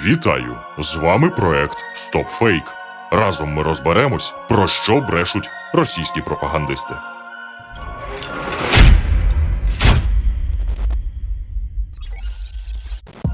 Вітаю! З вами проект StopFake. Разом ми розберемось, про що брешуть російські пропагандисти.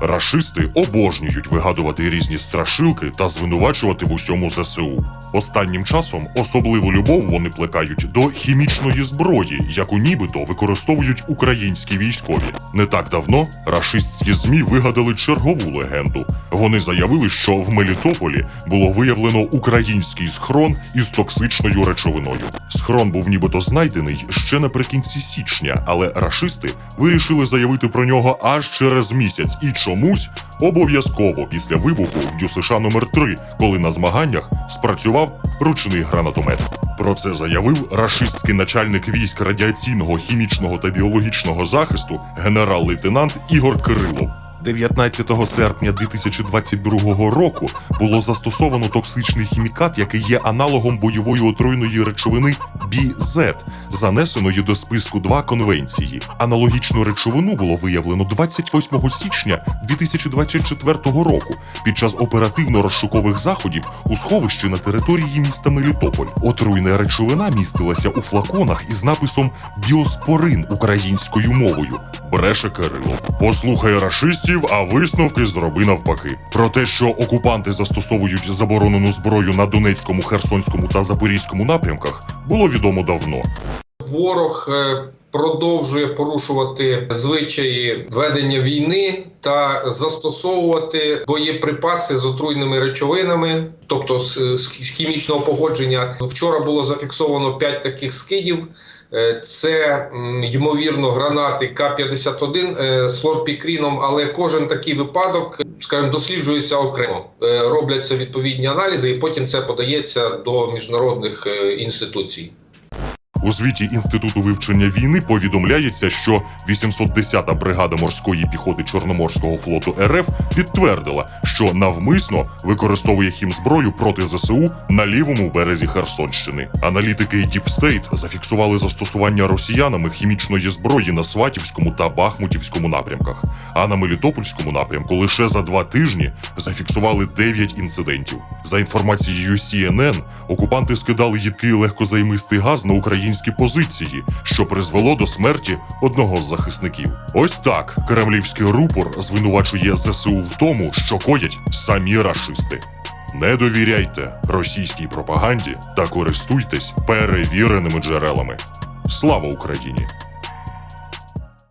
Рашисти обожнюють вигадувати різні страшилки та звинувачувати в усьому ЗСУ. Останнім часом особливу любов вони плекають до хімічної зброї, яку нібито використовують українські військові. Не так давно рашистські змі вигадали чергову легенду. Вони заявили, що в Мелітополі було виявлено український схрон із токсичною речовиною. Схрон був нібито знайдений ще наприкінці січня, але рашисти вирішили заявити про нього аж через місяць і чомусь обов'язково після вибуху в ДЮСШ номер 3 коли на змаганнях спрацював ручний гранатомет. Про це заявив рашистський начальник військ радіаційного, хімічного та біологічного захисту генерал-лейтенант Ігор Кирилов. 19 серпня 2022 року було застосовано токсичний хімікат, який є аналогом бойової отруйної речовини BZ, занесеної до списку 2 конвенції. Аналогічну речовину було виявлено 28 січня 2024 року під час оперативно-розшукових заходів у сховищі на території міста Мелітополь. Отруйна речовина містилася у флаконах із написом Біоспорин українською мовою. Бреше Кирило. Послухай рашистів, а висновки зроби навпаки. Про те, що окупанти застосовують заборонену зброю на Донецькому, Херсонському та Запорізькому напрямках, було відомо давно. Ворог е, продовжує порушувати звичаї ведення війни та застосовувати боєприпаси з отруйними речовинами, тобто з, хімічного погодження. Вчора було зафіксовано 5 таких скидів. Е, Це ймовірно гранати К-51 е, з хлорпікріном, але кожен такий випадок, скажімо, досліджується окремо. Робляться відповідні аналізи, і потім це подається до міжнародних інституцій. У звіті Інституту вивчення війни повідомляється, що 810-та бригада морської піхоти Чорноморського флоту РФ підтвердила, що навмисно використовує хімзброю проти ЗСУ на лівому березі Херсонщини. Аналітики State зафіксували застосування росіянами хімічної зброї на Сватівському та Бахмутівському напрямках. А на Мелітопольському напрямку лише за два тижні зафіксували 9 інцидентів. За інформацією CNN, окупанти скидали їдкий легкозаймистий газ на українські позиції, що призвело до смерті одного з захисників. Ось так кремлівський рупор звинувачує ЗСУ в тому, що коять самі рашисти. Не довіряйте російській пропаганді та користуйтесь перевіреними джерелами. Слава Україні!